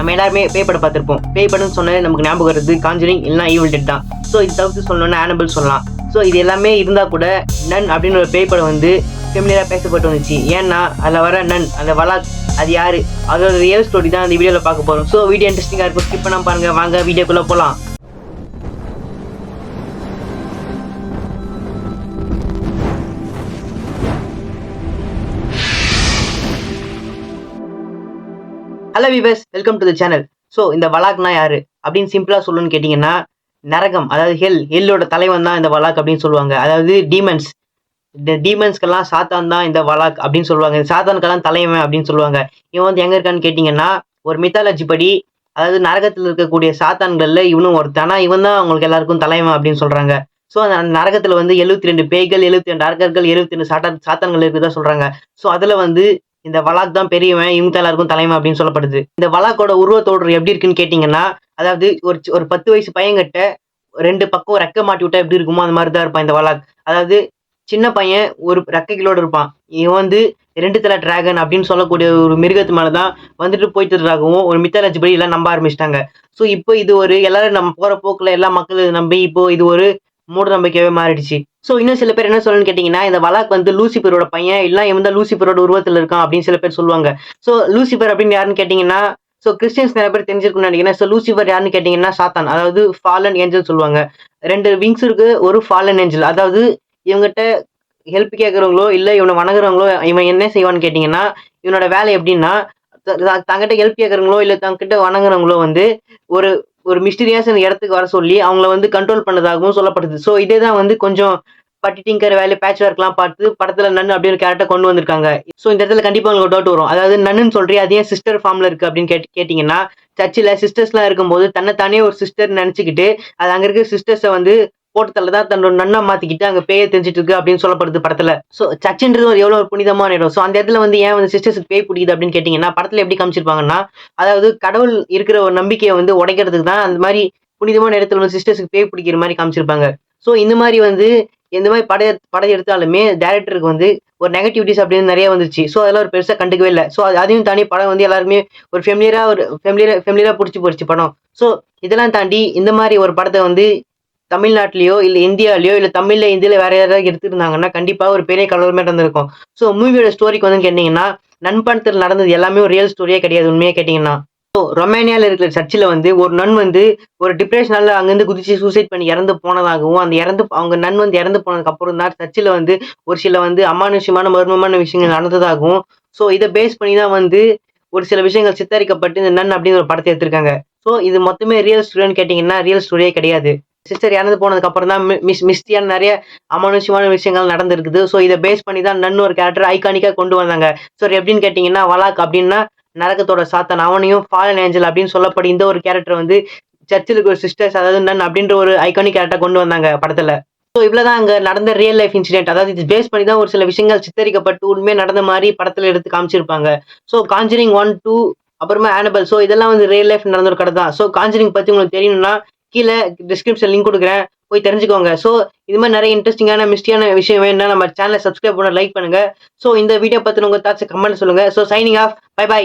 நம்ம எல்லாருமே பேய் படம் பார்த்துருப்போம். பேய் படம்னு சொன்னாலே நமக்கு ஞாபகம் வருது காஞ்சரிங் இல்லைனா ஈவில் டெட் தான். ஸோ இது தவிர்த்து சொல்லணும்னா ஆனபிள் சொல்லலாம். ஸோ இது எல்லாமே இருந்தால் கூட நன் அப்படின்னு ஒரு பேய் படம் வந்து ஃபெமிலியராக பேசப்பட்டு வந்துச்சு. ஏன்னா அதில் வர நன் அந்த வலாக் அது யார்? அதோட ரியல் ஸ்டோரி தான் அந்த வீடியோவில் பார்க்க போகிறோம் ஸோ வீடியோ இன்ட்ரெஸ்டிங்காக இருக்கும். ஸ்கிப் பண்ணாம பாருங்கள் வாங்க வீடியோக்குள்ளே போகலாம் hello viewers welcome to the channel so இந்த வலாக்னா யாரு? அப்படின்னு சிம்பிளாக சொல்லணும்னு கேட்டிங்கன்னா நரகம் அதாவது ஹெல் ஹெல்லோட தலைவன் தான் இந்த வலாக் அப்படின்னு சொல்லுவாங்க. அதாவது டீமன்ஸ் இந்த டீமன்ஸ்க்கெல்லாம் சாத்தான் தான் இந்த வலாக் அப்படின்னு சொல்லுவாங்க. இந்த சாத்தானுக்கெல்லாம் தலைவன் அப்படின்னு சொல்லுவாங்க. இவன் வந்து எங்கே இருக்கான்னு கேட்டிங்கன்னா ஒரு மித்தாலஜி படி அதாவது நரகத்தில் இருக்கக்கூடிய சாத்தான்களில் இவனும் ஒருத்தானா. இவன் தான் அவங்களுக்கு எல்லாருக்கும் தலைவன் அப்படின்னு சொல்கிறாங்க ஸோ அந்த நரகத்தில் வந்து எழுபத்தி ரெண்டு பேய்கள் எழுபத்தி ரெண்டு அரக்கர்கள் எழுபத்தி ரெண்டு சாத்தா சாத்தான்கள் இருக்குதான் சொல்கிறாங்க ஸோ அதில் வந்து இந்த வலாக் தான் பெரியவன் இவங்க தான் எல்லாருக்கும் தலைமை அப்படின்னு சொல்லப்படுது. இந்த வலாக்கோட உருவத்தோடு எப்படி இருக்குன்னு கேட்டிங்கன்னா அதாவது ஒரு ஒரு பத்து வயசு பையன்கிட்ட ரெண்டு பக்கம் ரெக்க மாட்டி விட்டா எப்படி இருக்குமோ அந்த மாதிரி தான் இருப்பான் இந்த வலாக் அதாவது சின்ன பையன் ஒரு ரெக்கைகளோடு இருப்பான். இவன் வந்து ரெண்டு தலை டிராகன் அப்படின்னு சொல்லக்கூடிய ஒரு மிருகத்து மேலே தான் வந்துட்டு போயிட்டு இருக்காகவும் ஒரு மித்தாலஜி படி எல்லாம் நம்ப ஆரம்பிச்சிட்டாங்க. ஸோ இப்போ இது ஒரு எல்லாரும் நம்ம போகிற போக்கில் எல்லா மக்களும் நம்பி இப்போ இது ஒரு மூட நம்பிக்கையாவே மாறிடுச்சு. ஸோ இன்னும் சில பேர் என்ன சொல்லணும்னு கேட்டிங்கன்னா இந்த வலாக் வந்து லூசிபரோட பையன் இல்லை இவன் தான் லூசிபரோட உருவத்தில் இருக்கான் அப்படின்னு சில பேர் சொல்லுவாங்க. ஸோ லூசிபர் அப்படின்னு யாருன்னு கேட்டிங்கன்னா ஸோ கிறிஸ்டியன்ஸ் நிறைய பேர் தெரிஞ்சிருக்கும்னு நினைக்கிறேன். ஸோ லூசிபர் யாருன்னு கேட்டிங்கன்னா சாத்தான் அதாவது ஃபாலன் ஏஞ்சல் சொல்லுவாங்க. ரெண்டு விங்ஸ் இருக்கு ஒரு ஃபாலன் ஏஞ்சல் அதாவது இவங்ககிட்ட ஹெல்ப் கேட்குறவங்களோ இல்லை இவனை வணங்குறவங்களோ இவன் என்ன செய்வான்னு கேட்டிங்கன்னா இவனோட வேலை எப்படின்னா தங்கிட்ட ஹெல்ப் கேட்குறவங்களோ இல்லை தங்கிட்ட வணங்குறவங்களோ வந்து ஒரு ஒரு மிஸ்டீரியஸ் இடத்துக்கு வர சொல்லி அவங்கள வந்து கண்ட்ரோல் பண்ணதாகவும் சொல்லப்படுது ஸோ இதே தான் வந்து கொஞ்சம் பட்டி டிங்கர் வேலை பேட்ச் ஒர்க்லாம் பார்த்து படத்தில் நன்னு அப்படின்னு கேரக்டர் கொண்டு வந்திருக்காங்க. ஸோ இந்த இடத்துல கண்டிப்பாக உங்களுக்கு டவுட் வரும். அதாவது நன்னு சொல்றியா? அது ஏன் சிஸ்டர் ஃபார்மில் இருக்குது அப்படின்னு கேட்டு கேட்டிங்கன்னா சர்ச்சில் சிஸ்டர்ஸ்லாம் இருக்கும்போது தன்னை தானே ஒரு சிஸ்டர் நினச்சிக்கிட்டு அது அங்கே இருக்க சிஸ்டர்ஸை வந்து போட்டத்துல தான் தன்னோட நன்னா மாத்திக்கிட்டு அங்க பேய தெரிஞ்சிட்டு இருக்கு அப்படின்னு சொல்லப்படுது படத்துல. ஸோ சச்சின்றது ஒரு எவ்வளவு ஒரு புனிதமான இடம். ஸோ அந்த இடத்துல வந்து ஏன் வந்து சிஸ்டர்ஸுக்கு பேய் பிடிக்குது அப்படின்னு கேட்டிங்கன்னா படத்துல எப்படி காமிச்சிருப்பாங்கன்னா அதாவது கடவுள் இருக்கிற ஒரு நம்பிக்கையை வந்து உடைக்கிறதுக்கு தான் அந்த மாதிரி புனிதமான இடத்துல வந்து சிஸ்டர்ஸுக்கு பேய் பிடிக்கிற மாதிரி காமிச்சிருப்பாங்க. ஸோ இந்த மாதிரி வந்து எந்த மாதிரி பட படம் எடுத்தாலுமே டேரக்டருக்கு வந்து ஒரு நெகட்டிவிட்டிஸ் அப்படின்னு நிறைய வந்துச்சு. ஸோ அதெல்லாம் ஒரு பெருசாக கண்டுக்கவே இல்லை. ஸோ அதையும் தாண்டி படம் வந்து எல்லாருமே ஒரு ஃபெமிலியராக ஒரு ஃபெமிலியராக ஃபெமிலியராக பிடிச்சி போயிடுச்சு படம். ஸோ இதெல்லாம் தாண்டி இந்த மாதிரி ஒரு படத்தை வந்து தமிழ்நாட்டிலையோ இல்லை இந்தியாவிலையோ இல்லை தமிழில் இந்தியில் வேற யாராவது எடுத்துருந்தாங்கன்னா கண்டிப்பாக ஒரு பெரிய கலவரமே நடந்திருக்கும். ஸோ மூவியோட ஸ்டோரிக்கு வந்து கேட்டிங்கன்னா நண்பணத்தில் நடந்தது எல்லாமே ஒரு ரியல் ஸ்டோரியே கிடையாது உண்மையாக கேட்டிங்கன்னா. ஸோ ரொமேனியாவில் இருக்கிற சர்ச்சில் வந்து ஒரு நன் வந்து ஒரு டிப்ரெஷனால் அங்கேருந்து குதிச்சு சூசைட் பண்ணி இறந்து போனதாகவும் அந்த இறந்து அவங்க நன் வந்து இறந்து போனதுக்கு அப்புறம் தான் சர்ச்சில் வந்து ஒரு சில வந்து அமானுஷ்யமான மர்மமான விஷயங்கள் நடந்ததாகவும் ஸோ இதை பேஸ் பண்ணி தான் வந்து ஒரு சில விஷயங்கள் சித்தரிக்கப்பட்டு இந்த நன் அப்படின்னு ஒரு படத்தை எடுத்திருக்காங்க. ஸோ இது மொத்தமே ரியல் ஸ்டோரின்னு கேட்டிங்கன்னா ரியல் ஸ்டோரியே கிடையாது. சிஸ்டர் இறந்து போனதுக்கு அப்புறம் தான் மிஸ் மிஸ்டியான நிறைய அமானுஷ்யமான விஷயங்கள் நடந்திருக்குது. ஸோ இதை பேஸ் பண்ணி தான் நன் ஒரு கேரக்டர் ஐகானிக்காக கொண்டு வந்தாங்க. ஸோ எப்படின்னு கேட்டிங்கன்னா வலாக் அப்படின்னா நரகத்தோட சாத்தன். அவனையும் ஃபாலன் ஏஞ்சல் அப்படின்னு சொல்லப்படும் இந்த ஒரு கேரக்டர் வந்து சர்ச்சிலுக்கு ஒரு சிஸ்டர்ஸ் அதாவது நன் அப்படின்ற ஒரு ஐகானிக் கேரக்டர் கொண்டு வந்தாங்க படத்தில். ஸோ இவ்வளோதான் அங்கே நடந்த ரியல் லைஃப் இன்சிடென்ட் அதாவது இது பேஸ் பண்ணி தான் ஒரு சில விஷயங்கள் சித்தரிக்கப்பட்டு உண்மையாக நடந்த மாதிரி படத்தில் எடுத்து காமிச்சிருப்பாங்க. ஸோ காஞ்சரிங் ஒன் டூ அப்புறமா ஆனபல் ஸோ இதெல்லாம் வந்து ரியல் லைஃப் நடந்த ஒரு கடை தான் ஸோ காஞ்சரிங் பற்றி உங்களுக்கு தெரியணும்னா கீழே டிஸ்கிரிப்ஷன் லிங்க் கொடுக்குறேன். போய் தெரிஞ்சுக்கோங்க. ஸோ இது மாதிரி நிறைய இன்ட்ரெஸ்டிங்கான மிஸ்டியான விஷயம் வேணும்னா நம்ம சேனலை சப்ஸ்கிரைப் பண்ண லைக் பண்ணுங்க. ஸோ இந்த வீடியோ பற்றின உங்கள் தாட்ஸ் கமெண்ட் சொல்லுங்க. So signing off bye bye